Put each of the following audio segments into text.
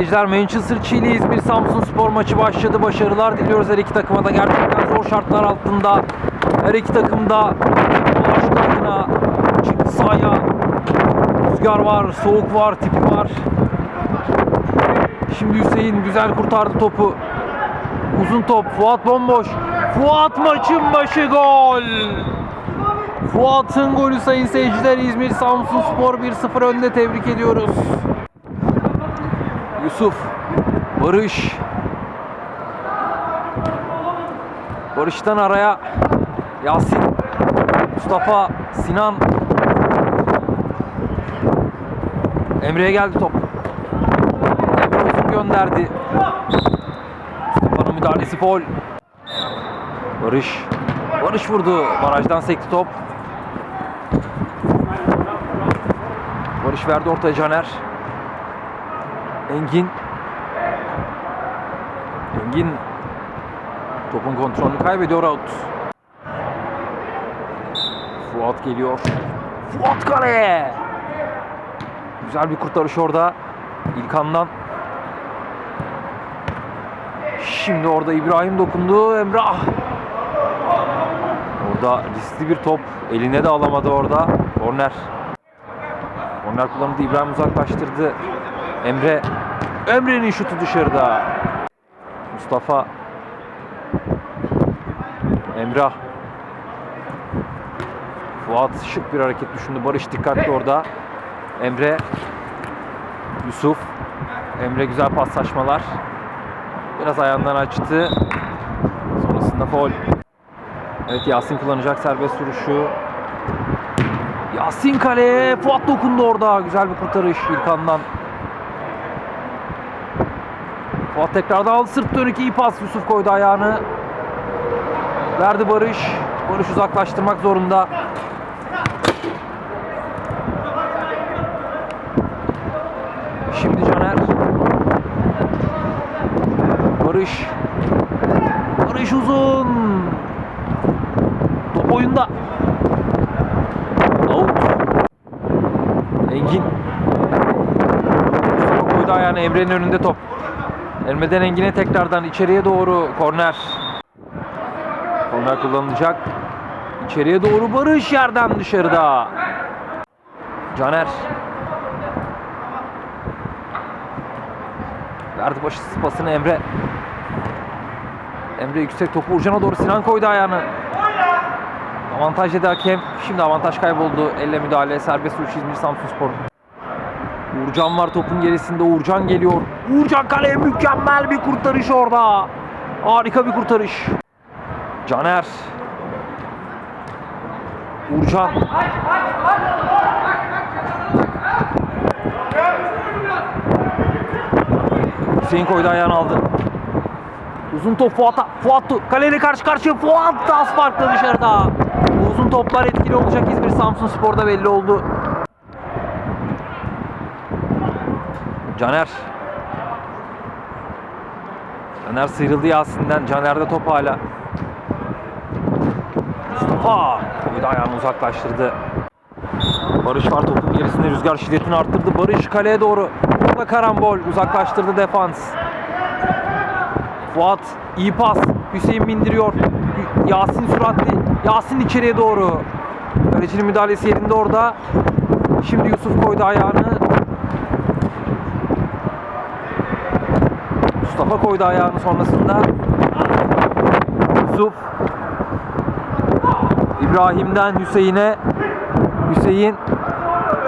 seyirciler Manchester Çiğli İzmir Samsun Spor maçı başladı. Başarılar diliyoruz her iki takıma da. Gerçekten zor şartlar altında her iki takım da başlarına çıktı sahaya. Rüzgar var, soğuk var, tipi var. Şimdi Hüseyin güzel kurtardı topu. Uzun top. Fuat bomboş. Fuat maçın başı gol. Fuat'ın golü sayın seyirciler İzmir Samsun Spor 1-0 önde tebrik ediyoruz. Yusuf, Barış. Barış'tan araya Yasin, Mustafa, Sinan. Emre'ye geldi top. Emre uzun gönderdi. Mustafa'nın müdahalesi foul. Barış. Barış vurdu. Barajdan sekti top. Barış verdi ortaya Caner. Engin. Engin topun kontrolünü kaybediyor out. Fuat geliyor. Fuat kaleye. Güzel bir kurtarış orada. İlkan'dan. Şimdi orada İbrahim dokundu. Emrah. Orada riskli bir top. Eline de alamadı orada. Korner. Korner kullanıldı. İbrahim uzaklaştırdı. Emre. Emre'nin şutu dışarıda. Mustafa. Emrah. Fuat şık bir hareket düşündü. Barış dikkatli orada. Emre. Yusuf. Emre güzel paslaşmalar. Biraz ayağından açtı. Sonrasında foul. Evet Yasin kullanacak serbest vuruşu. Yasin kaleye. Fuat dokundu orada. Güzel bir kurtarış İlkan'dan. Fuat tekrardan aldı. Sırt dönük iyi pas. Yusuf koydu ayağını. Verdi Barış. Barış uzaklaştırmak zorunda. Şimdi Caner. Barış. Barış uzun. Top oyunda. Out. Engin. Koydu ayağını Emre'nin önünde top. Elmeden Engin'e tekrardan içeriye doğru korner. Korner kullanılacak. İçeriye doğru Barış yerden dışarıda. Caner. Verdi başı pasını Emre. Emre yüksek topu Uğurcan'a doğru Sinan koydu ayağını. Avantaj dedi hakem. Şimdi avantaj kayboldu. Elle müdahale. Serbest vuruş İzmir Samsun Spor. Uğurcan var topun gerisinde. Uğurcan geliyor. Uğurcan kaleye mükemmel bir kurtarış orada. Harika bir kurtarış. Caner. Uğurcan. Hüseyin koydu ayağını aldı. Uzun top Fuat'a. Fuat kaleyle karşı karşıya Fuat da dışarıda. Uzun toplar etkili olacak İzmir Samsun Spor'da belli oldu. Caner. Caner sıyrıldı Yasin'den. Caner'de top hala. Mustafa koydu ayağını uzaklaştırdı. Barış var topun gerisinde rüzgar şiddetini arttırdı. Barış kaleye doğru. Orada karambol uzaklaştırdı defans. Fuat iyi pas. Hüseyin bindiriyor. Yasin süratli. Yasin içeriye doğru. Kalecinin müdahalesi yerinde orada. Şimdi Yusuf koydu ayağını. Mustafa koydu ayağını sonrasında. Yusuf. İbrahim'den Hüseyin'e. Hüseyin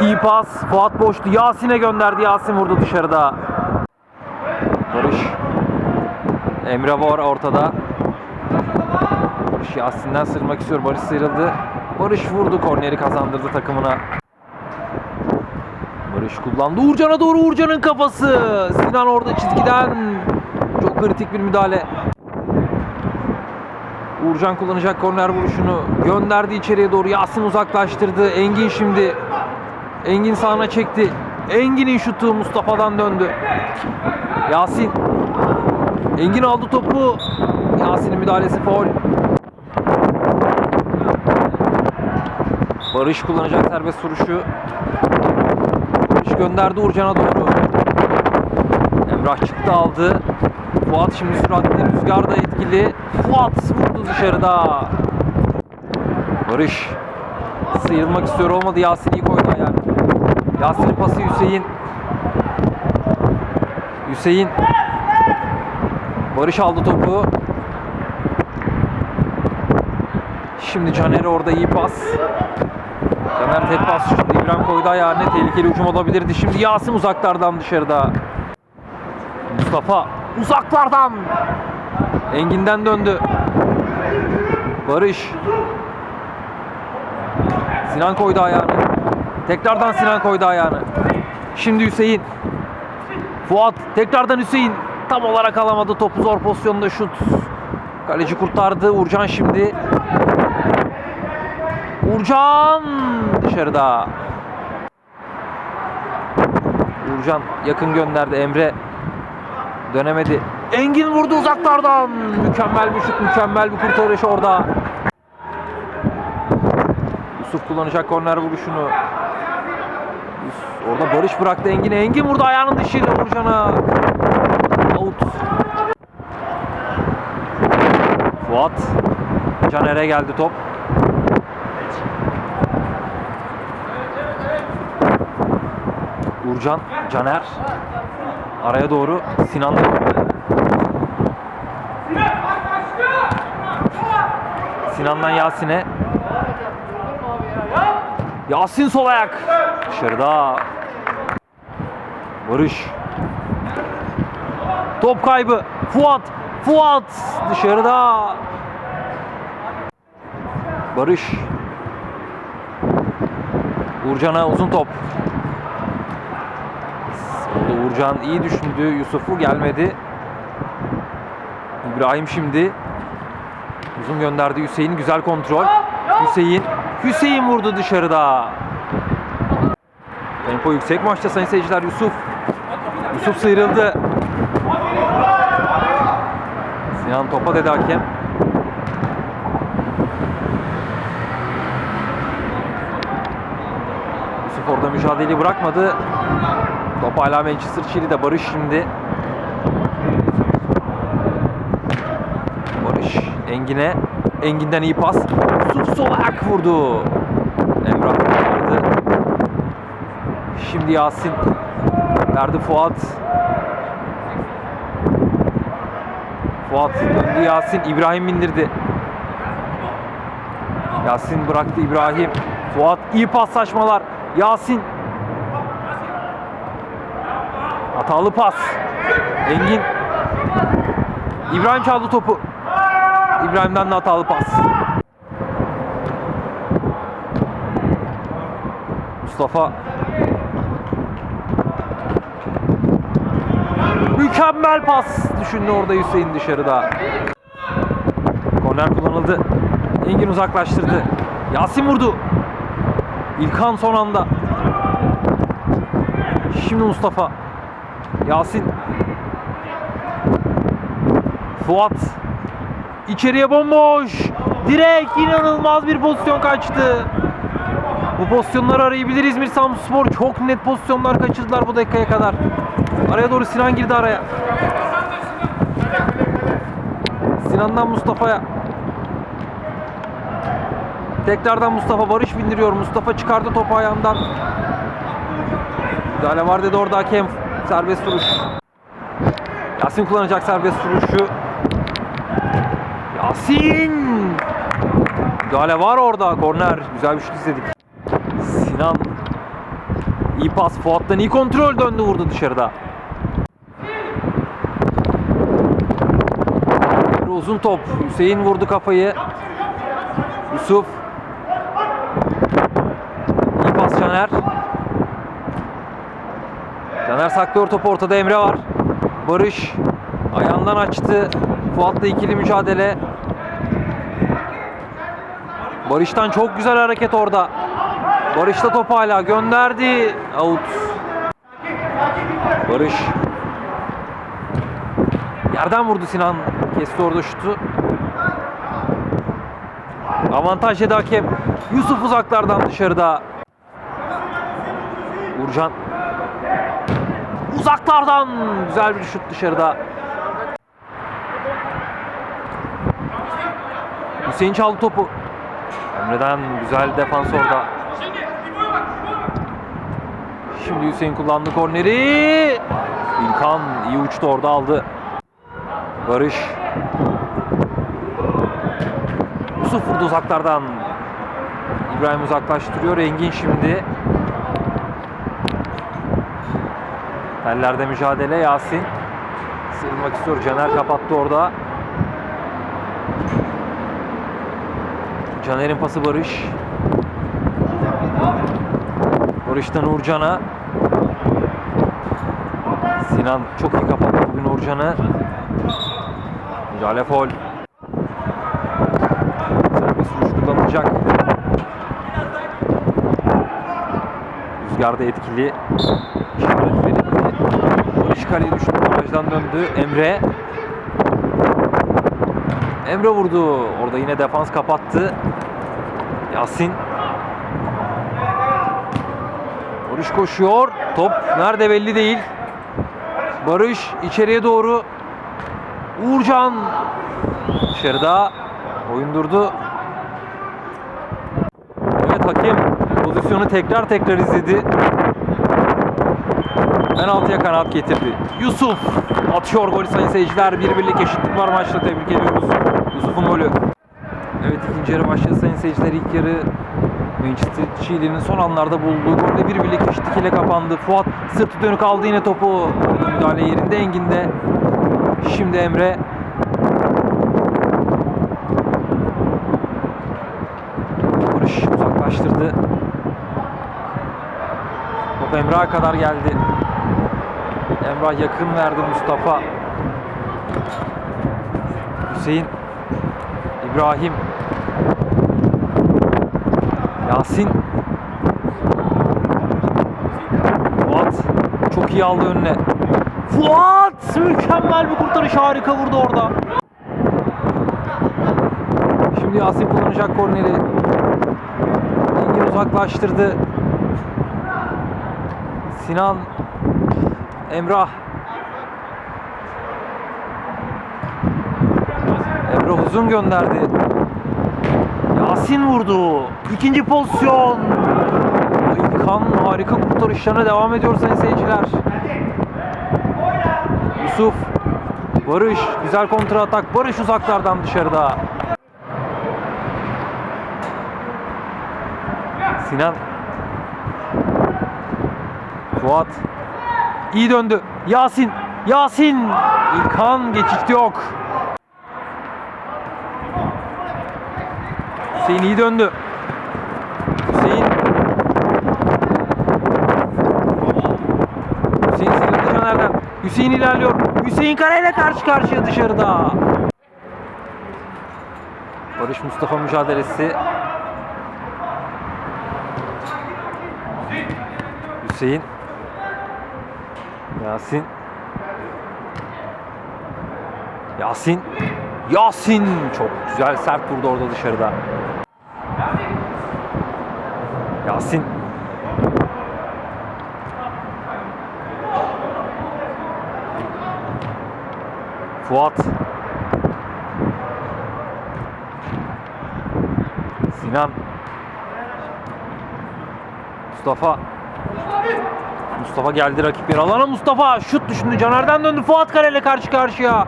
iyi pas. Fuat boştu. Yasin'e gönderdi. Yasin vurdu dışarıda. Barış. Emre var ortada. Barış Yasin'den sırmak istiyor. Barış sıyrıldı. Barış vurdu. Korneri kazandırdı takımına. Barış kullandı. Uğurcan'a doğru Uğurcan'ın kafası. Sinan orada çizgiden. Kritik bir müdahale. Uğurcan kullanacak korner vuruşunu. Gönderdi içeriye doğru. Yasin uzaklaştırdı. Engin şimdi. Engin sağına çekti. Engin'in şutu Mustafa'dan döndü. Yasin. Engin aldı topu. Yasin'in müdahalesi foul. Barış kullanacak serbest vuruşu. Barış gönderdi Uğurcan'a doğru. Emrah çıktı aldı. Fuat şimdi süratli rüzgar da etkili. Fuat vurdu dışarıda. Barış sıyrılmak istiyor olmadı. Yasin iyi koydu ayağını. Yasin'in pası Hüseyin. Hüseyin. Barış aldı topu. Şimdi Caner orada iyi pas. Caner tek pas şuttu. İbrahim koydu ayağını. Tehlikeli hücum olabilirdi. Şimdi Yasin uzaklardan dışarıda. Mustafa uzaklardan. Engin'den döndü. Barış. Sinan koydu ayağını. Tekrardan Sinan koydu ayağını. Şimdi Hüseyin. Fuat tekrardan Hüseyin. Tam olarak alamadı topu zor pozisyonda şut. Kaleci kurtardı. Uğurcan şimdi. Uğurcan dışarıda. Uğurcan yakın gönderdi Emre. Dönemedi. Engin vurdu uzaklardan. Mükemmel bir şut, mükemmel bir kurtarış orada. Yusuf kullanacak korner vuruşunu. Orada Barış bıraktı Engin'e. Engin vurdu ayağının dışıyla Uğurcan'a. Out. Fuat. Caner'e geldi top. Uğurcan, Caner. Araya doğru Sinan da Sinan'dan Yasin'e. Yasin sol ayak. Dışarıda. Barış. Top kaybı. Fuat. Fuat dışarıda. Barış. Uğurcan'a uzun top. Uğurcan iyi düşündü. Yusuf'u gelmedi. İbrahim şimdi. Uzun gönderdi Hüseyin. Güzel kontrol. Hüseyin. Hüseyin vurdu dışarıda. Tempo yüksek maçta sayın seyirciler. Yusuf. Yusuf sıyrıldı. Sinan topa dedi hakem. Yusuf orada mücadeleyi bırakmadı. Top hala Manchester City'de. Barış şimdi. Barış Engin'e. Engin'den iyi pas. Yusuf sol ayak vurdu. Emrah vardı. Şimdi Yasin. Verdi Fuat. Fuat döndü Yasin. İbrahim bindirdi. Yasin bıraktı İbrahim. Fuat iyi paslaşmalar. Yasin. Hatalı pas. Engin. İbrahim çaldı topu. İbrahim'den de hatalı pas. Mustafa. Mükemmel pas düşündü orada Hüseyin dışarıda. Korner kullanıldı. Engin uzaklaştırdı. Yasin vurdu. İlkan son anda. Şimdi Mustafa. Yasin. Fuat. İçeriye bomboş. Direkt inanılmaz bir pozisyon kaçtı. Bu pozisyonları arayabilir İzmir Samsunspor. Çok net pozisyonlar kaçırdılar bu dakikaya kadar. Araya doğru Sinan girdi araya. Sinan'dan Mustafa'ya. Tekrardan Mustafa Barış bindiriyor. Mustafa çıkardı topu ayağından. Müdahale var dedi orada hakem. Serbest vuruş. Yasin kullanacak serbest vuruşu. Yasin! Müdahale var orada. Korner. Güzel bir şut izledik. Sinan. İyi pas. Fuat'tan iyi kontrol döndü vurdu dışarıda. Bir uzun top. Hüseyin vurdu kafayı. Yusuf. İyi pas Caner. Caner saklıyor topu ortada Emre var. Barış ayağından açtı. Fuat'la ikili mücadele. Barış'tan çok güzel hareket orada. Barış da topu hala gönderdi. Out. Barış. Yerden vurdu Sinan. Kesti orada şutu. Avantaj yedi hakem. Yusuf uzaklardan dışarıda. Urcan. Uzaklardan güzel bir şut dışarıda. Hüseyin çaldı topu. Emre'den güzel defans orada. Şimdi Hüseyin kullandı korneri. İlkan iyi uçtu orada aldı. Barış. Yusuf vurdu uzaklardan. İbrahim uzaklaştırıyor. Engin şimdi. Tellerde mücadele Yasin. Sıyrılmak istiyor. Caner kapattı orada. Caner'in pası Barış. Barış'tan Uğurcan'a. Sinan çok iyi kapattı bugün Uğurcan'ı. Müdahale foul. Serbest vuruş kullanılacak. Rüzgarda etkili. Kaleye düştü. Barajdan döndü. Emre. Emre vurdu. Orada yine defans kapattı. Yasin. Barış koşuyor. Top nerede belli değil. Barış içeriye doğru. Uğurcan dışarıda oyun durdu. Evet hakem pozisyonu tekrar tekrar izledi. Penaltıya kanaat getirdi. Yusuf atıyor golü sayın seyirciler. Bir birlik eşitlik var maçta tebrik ediyoruz. Yusuf'un golü. Evet ikinci yarı başladı sayın seyirciler. İlk yarı Manchester Chile'nin son anlarda bulduğu golle bir birlik eşitlik ile kapandı. Fuat sırtı dönük aldı yine topu. Müdahale yerinde Engin'de. Şimdi Emre. Barış uzaklaştırdı. Top Emrah'a kadar geldi. Emrah yakın verdi Mustafa. Hüseyin. İbrahim. Yasin. Fuat çok iyi aldı önüne. Fuat mükemmel bir kurtarış harika vurdu orada. Şimdi Yasin kullanacak korneri. Engin uzaklaştırdı. Sinan Emrah Emrah uzun gönderdi. Yasin vurdu. İkinci pozisyon. İlkan harika kurtarışlarına devam ediyor sayın seyirciler. Yusuf. Barış. Güzel kontra atak. Barış uzaklardan dışarıda. Sinan. Fuat. İyi döndü. Yasin. Yasin. İlkan geçişti yok. Hüseyin iyi döndü. Hüseyin. Hüseyin sıyrıldı Caner'den. Hüseyin ilerliyor. Hüseyin kareyle karşı karşıya dışarıda. Barış Mustafa mücadelesi. Hüseyin. Yasin. Yasin. Yasin çok güzel sert vurdu orada dışarıda. Yasin. Fuat. Sinan. Mustafa. Mustafa geldi rakip yer alana Mustafa şut düşündü Caner'den döndü Fuat Kale ile karşı karşıya.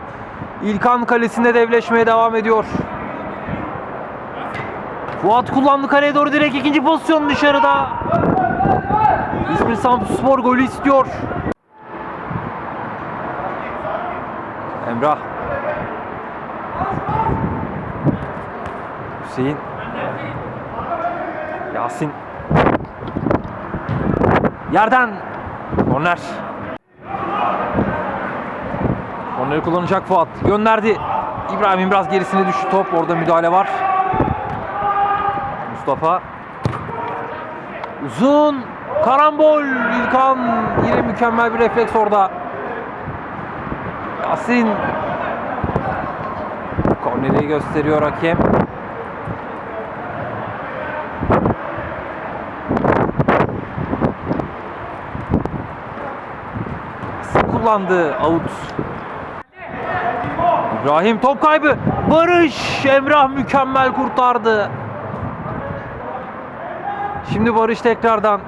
İlkan kalesinde devleşmeye devam ediyor. Fuat kullandı kaleye doğru direkt ikinci pozisyon dışarıda. İzmir Samsunspor golü istiyor. Emrah. Hüseyin. Yasin. Yerden. Korner. Korneri kullanacak Fuat. Gönderdi. İbrahim biraz gerisine düştü top. Orada müdahale var. Mustafa. Uzun. Karambol. İlkan. Yine mükemmel bir refleks orada. Yasin. Korneri gösteriyor hakem. Kullandı. Out. İbrahim top kaybı. Barış Emrah mükemmel kurtardı. Şimdi Barış tekrardan.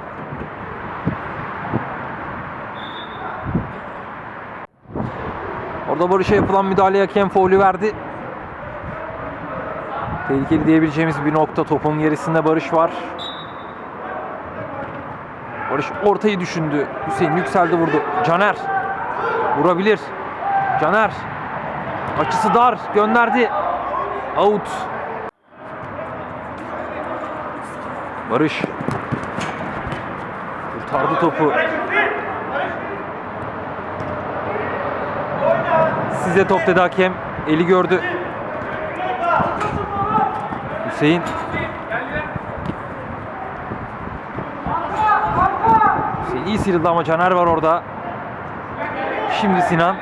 Orada Barış'a yapılan müdahaleye hakem faulü verdi. Tehlikeli diyebileceğimiz bir nokta. Topun gerisinde Barış var. Barış ortayı düşündü. Hüseyin yükseldi vurdu. Caner vurabilir. Caner açısı dar gönderdi. Out. Barış kurtardı topu. Size top dedi hakem. Eli gördü. Hüseyin. Hüseyin iyi sıyrıldı ama Caner var orada. Şimdi Sinan.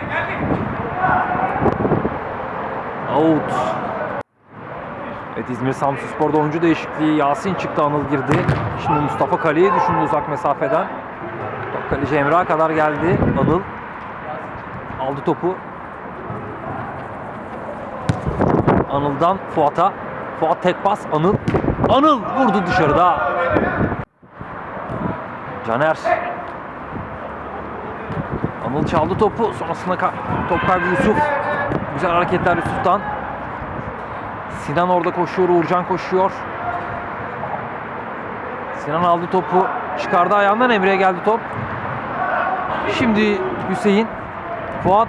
Out. Evet İzmir Samsun Spor'da oyuncu değişikliği. Yasin çıktı Anıl girdi. Şimdi Mustafa kaleye düşündü uzak mesafeden. Top kaleci Emrah'a kadar geldi. Anıl aldı topu. Anıl'dan Fuat'a. Fuat tek pas. Anıl. Anıl vurdu dışarıda. Caner. Anıl çaldı topu. Sonrasında ka- top kaybı Yusuf. Güzel hareketler Yusuf'tan. Sinan orada koşuyor. Uğurcan koşuyor. Sinan aldı topu. Çıkardı ayağından Emre'ye geldi top. Şimdi Hüseyin. Fuat.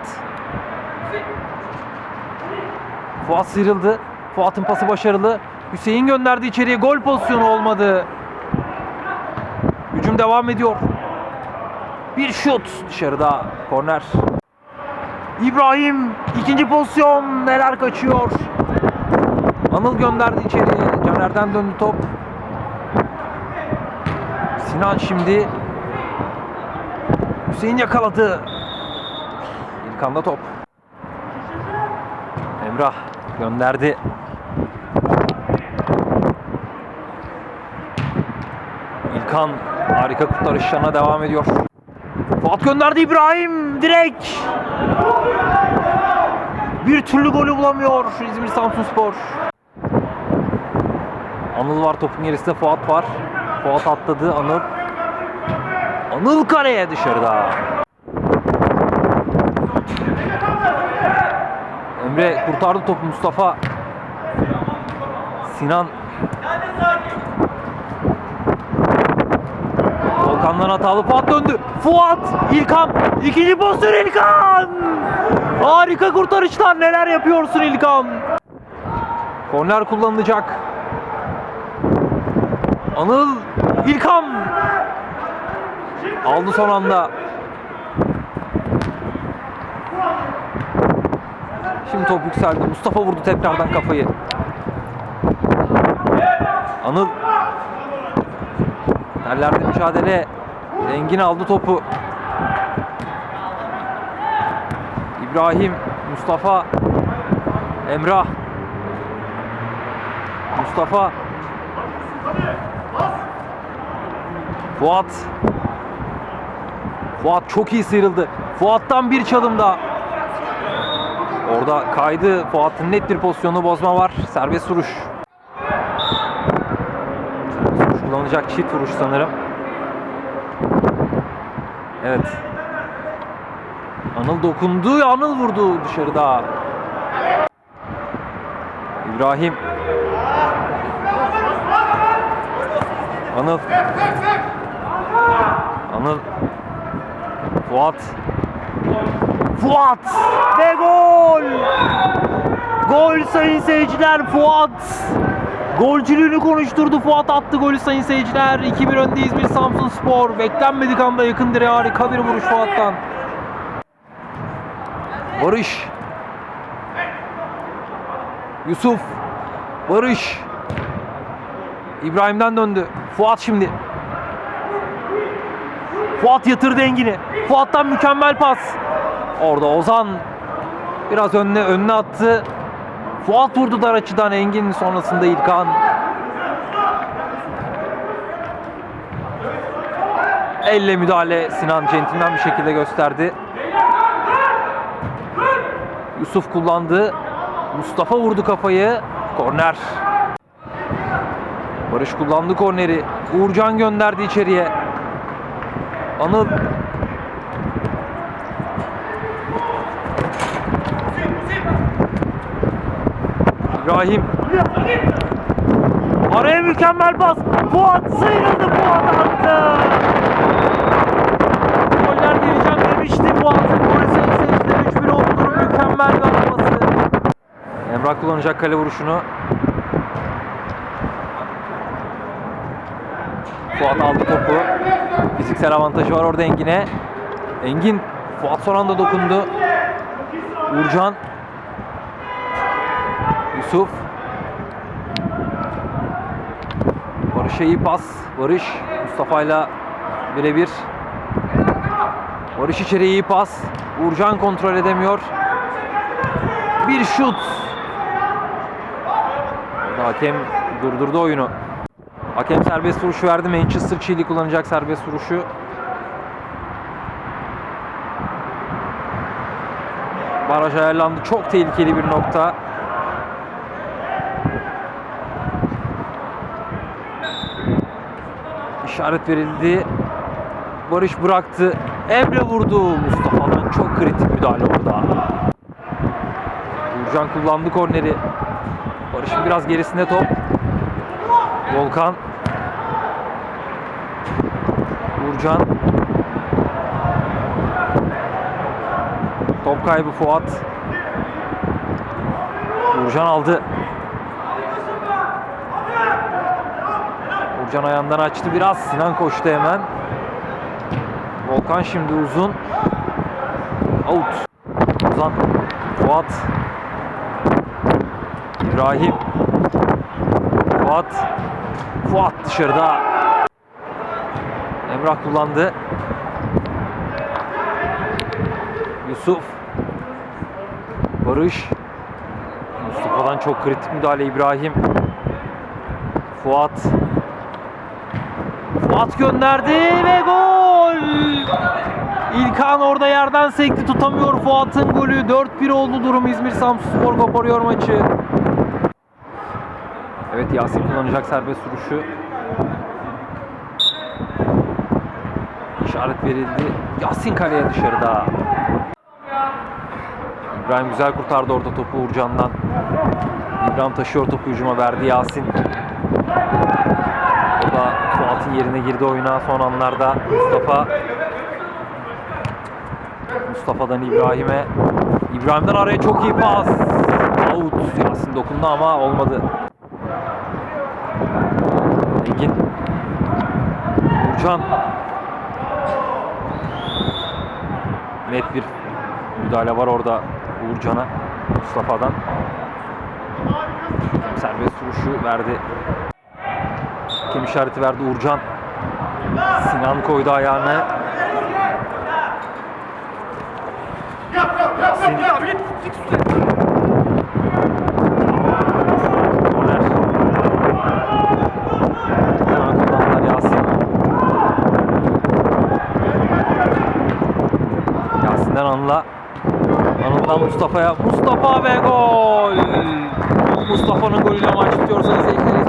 Fuat sıyrıldı. Fuat'ın pası başarılı. Hüseyin gönderdi içeriye. Gol pozisyonu olmadı. Hücum devam ediyor. Bir şut dışarıda. Korner. İbrahim ikinci pozisyon neler kaçıyor. Anıl gönderdi içeriye. Caner'den döndü top. Sinan şimdi Hüseyin yakaladı. İlkan'da top. Emrah gönderdi. İlkan harika kurtarışlarına devam ediyor. Fuat gönderdi İbrahim direkt. Bir türlü golü bulamıyor İzmir Samsunspor. Anıl var topun gerisinde Fuat var. Fuat atladı Anıl. Anıl kaleye dışarıda. Emre kurtardı topu Mustafa. Sinan. Volkan'dan hatalı Fuat döndü. Fuat, İlkan. ikinci pozisyon İlkan. Harika kurtarışlar. Neler yapıyorsun İlkan? Korner kullanılacak. Anıl, İlkan. Aldı son anda. Şimdi top yükseldi. Mustafa vurdu tekrardan kafayı. Anıl. Nerelerde mücadele. Engin aldı topu. İbrahim, Mustafa, Emrah. Mustafa. Fuat. Fuat çok iyi sıyrıldı. Fuat'tan bir çalım daha. Orada kaydı. Fuat'ın net bir pozisyonu bozma var. Serbest vuruş. Vuruş kullanacak çift vuruş sanırım. Evet. Anıl dokundu. Anıl vurdu dışarıda. İbrahim. Anıl. Anıl. Fuat. Fuat ve gol. Gol sayın seyirciler Fuat. Golcülüğünü konuşturdu. Fuat attı golü sayın seyirciler. 2-1 önde İzmir Samsun Spor. Beklenmedik anda yakın direğe harika bir vuruş Fuat'tan. Barış. Yusuf. Barış. İbrahim'den döndü. Fuat şimdi. Fuat yatırdı Engin'i. Fuat'tan mükemmel pas. Orada Ozan biraz önüne önüne attı. Fuat vurdu dar açıdan Engin sonrasında İlkan. Elle müdahale Sinan centilmen bir şekilde gösterdi. Yusuf kullandı. Mustafa vurdu kafayı. Korner. Barış kullandı korneri. Uğurcan gönderdi içeriye. Anıl İbrahim. Araya mükemmel pas. Fuat sıyrıldı. Fuat attı. Goller geleceğim demişti Fuat'ın golü seyirciler 3-1 oldu. Mükemmel bir atması. Emrah kullanacak kale vuruşunu. Fuat aldı topu. Fiziksel avantajı var orada Engin'e. Engin Fuat son anda dokundu. Uğurcan Yusuf Barış'a iyi pas. Barış Mustafa'yla birebir. Barış içeriye iyi pas. Uğurcan kontrol edemiyor. Bir şut. Hakem durdurdu oyunu. Hakem serbest vuruş verdi. Manchester Chili kullanacak serbest vuruşu. Baraj ayarlandı. Çok tehlikeli bir nokta. İşaret verildi. Barış bıraktı. Emre vurdu. Mustafa'dan çok kritik müdahale orada. Uğurcan kullandı korneri. Barış'ın biraz gerisinde top. Volkan. Uğurcan. Top kaybı Fuat. Uğurcan aldı. Uğurcan ayağından açtı biraz. Sinan koştu hemen. Volkan şimdi uzun. Out. Ozan. Fuat. İbrahim. Fuat. Fuat dışarıda. Emrah kullandı. Yusuf. Barış. Mustafa'dan çok kritik müdahale İbrahim. Fuat. Fuat gönderdi ve gol! İlkan orada yerden sekti tutamıyor Fuat'ın golü. 4-1 oldu durum İzmir Samsunspor koparıyor maçı. Evet Yasin kullanacak serbest vuruşu. İşaret verildi. Yasin kaleye dışarıda. İbrahim güzel kurtardı orada topu Uğurcan'dan. İbrahim taşıyor topu hücuma verdi Yasin. O Fuat'ın yerine girdi oyuna son anlarda. Mustafa Mustafa'dan İbrahim'e. İbrahim'den araya çok iyi pas. Out. Yasin dokundu ama olmadı. Engin. Uğurcan. Net bir müdahale var orada Uğurcan'a. Mustafa'dan. Serbest vuruşu verdi. Kim işareti verdi Uğurcan. Sinan koydu ayağını. Yasin. Yasin'den Mustafa'ya. Mustafa ve gol! Mustafa'nın golüyle maç. Sayın seyirciler.